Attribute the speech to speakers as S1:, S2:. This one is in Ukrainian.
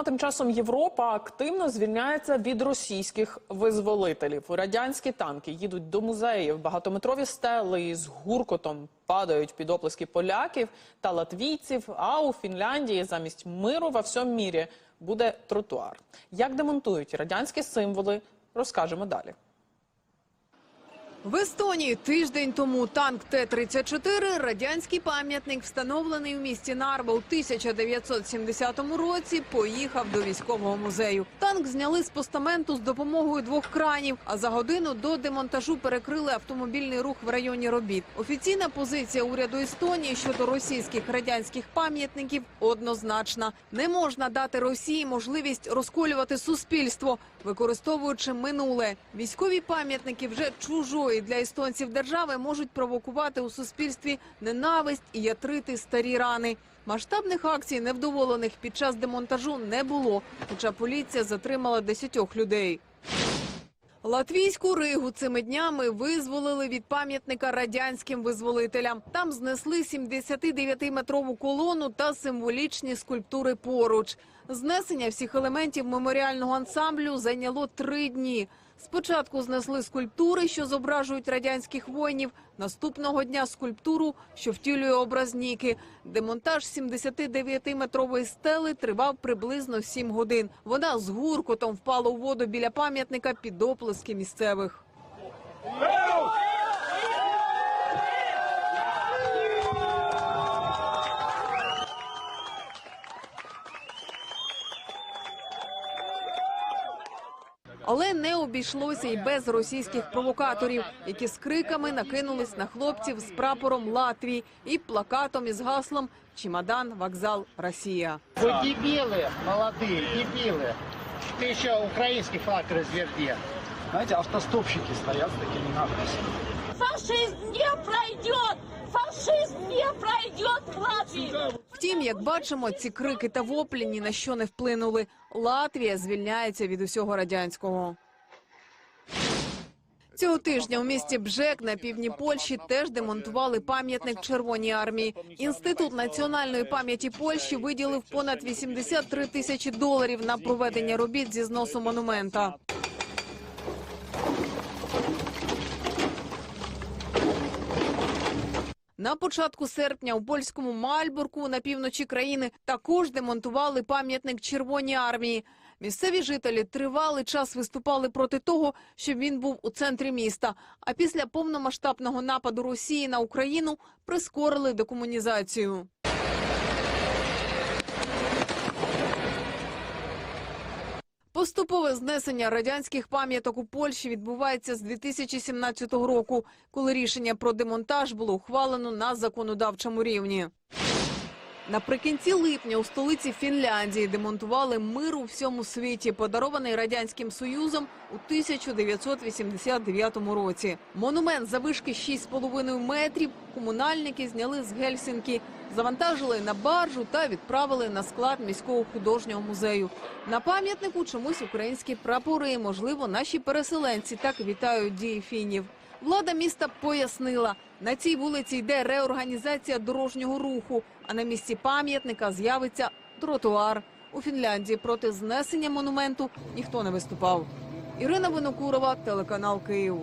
S1: а тим часом Європа активно звільняється від російських визволителів. Радянські танки їдуть до музеїв, багатометрові стели з гуркотом падають під оплески поляків та латвійців. А у Фінляндії замість миру во всьому мірі буде тротуар. Як демонтують радянські символи, розкажемо далі.
S2: В Естонії тиждень тому танк Т-34, радянський пам'ятник, встановлений у місті Нарва у 1970 році, поїхав до військового музею. Танк зняли з постаменту з допомогою двох кранів, а за годину до демонтажу перекрили автомобільний рух в районі робіт. Офіційна позиція уряду Естонії щодо російських радянських пам'ятників однозначна. Не можна дати Росії можливість розколювати суспільство, використовуючи минуле. Військові пам'ятники вже чужої для естонців держави можуть провокувати у суспільстві ненависть і ятрити старі рани. Масштабних акцій невдоволених під час демонтажу не було, хоча поліція затримала десятьох людей. Латвійську Ригу цими днями визволили від пам'ятника радянським визволителям. Там знесли 79-метрову колону та символічні скульптури поруч. Знесення всіх елементів меморіального ансамблю зайняло три дні. Спочатку знесли скульптури, що зображують радянських воїнів. Наступного дня скульптуру, що втілює образ Ніки. Демонтаж 79-метрової стели тривав приблизно 7 годин. Вона з гуркотом впала у воду біля пам'ятника під оплески місцевих. Але не обійшлося й без російських провокаторів, які з криками накинулись на хлопців з прапором Латвії і плакатом із гаслом «Чемодан, вокзал, Росія».
S3: Вы дебилы, молодые, дебилы. Ты еще украинский флаг разверни.
S4: Знаете, автостопщики стоят с такими надписями.
S5: Фашизм не пройдет! Фашизм не пройдет в Латвии!
S2: Втім, як бачимо, ці крики та воплі ні на що не вплинули. Латвія звільняється від усього радянського. Цього тижня у місті Бжек на півдні Польщі теж демонтували пам'ятник Червоній армії. Інститут національної пам'яті Польщі виділив понад 83 тисячі доларів на проведення робіт зі зносу монумента. На початку серпня у польському Мальбурку на півночі країни також демонтували пам'ятник Червоній армії. Місцеві жителі тривалий час виступали проти того, щоб він був у центрі міста. А після повномасштабного нападу Росії на Україну прискорили декомунізацію. Поступове знесення радянських пам'яток у Польщі відбувається з 2017 року, коли рішення про демонтаж було ухвалено на законодавчому рівні. Наприкінці липня у столиці Фінляндії демонтували мир у всьому світі, подарований радянським союзом у 1989 році. Монумент завишки 6,5 метрів комунальники зняли з Гельсінкі, завантажили на баржу та відправили на склад міського художнього музею. На пам'ятнику чомусь українські прапори. Можливо, наші переселенці так вітають дії фінів. Влада міста пояснила, на цій вулиці йде реорганізація дорожнього руху, а на місці пам'ятника з'явиться тротуар. У Фінляндії проти знесення монументу ніхто не виступав. Ірина Винокурова, телеканал Київ.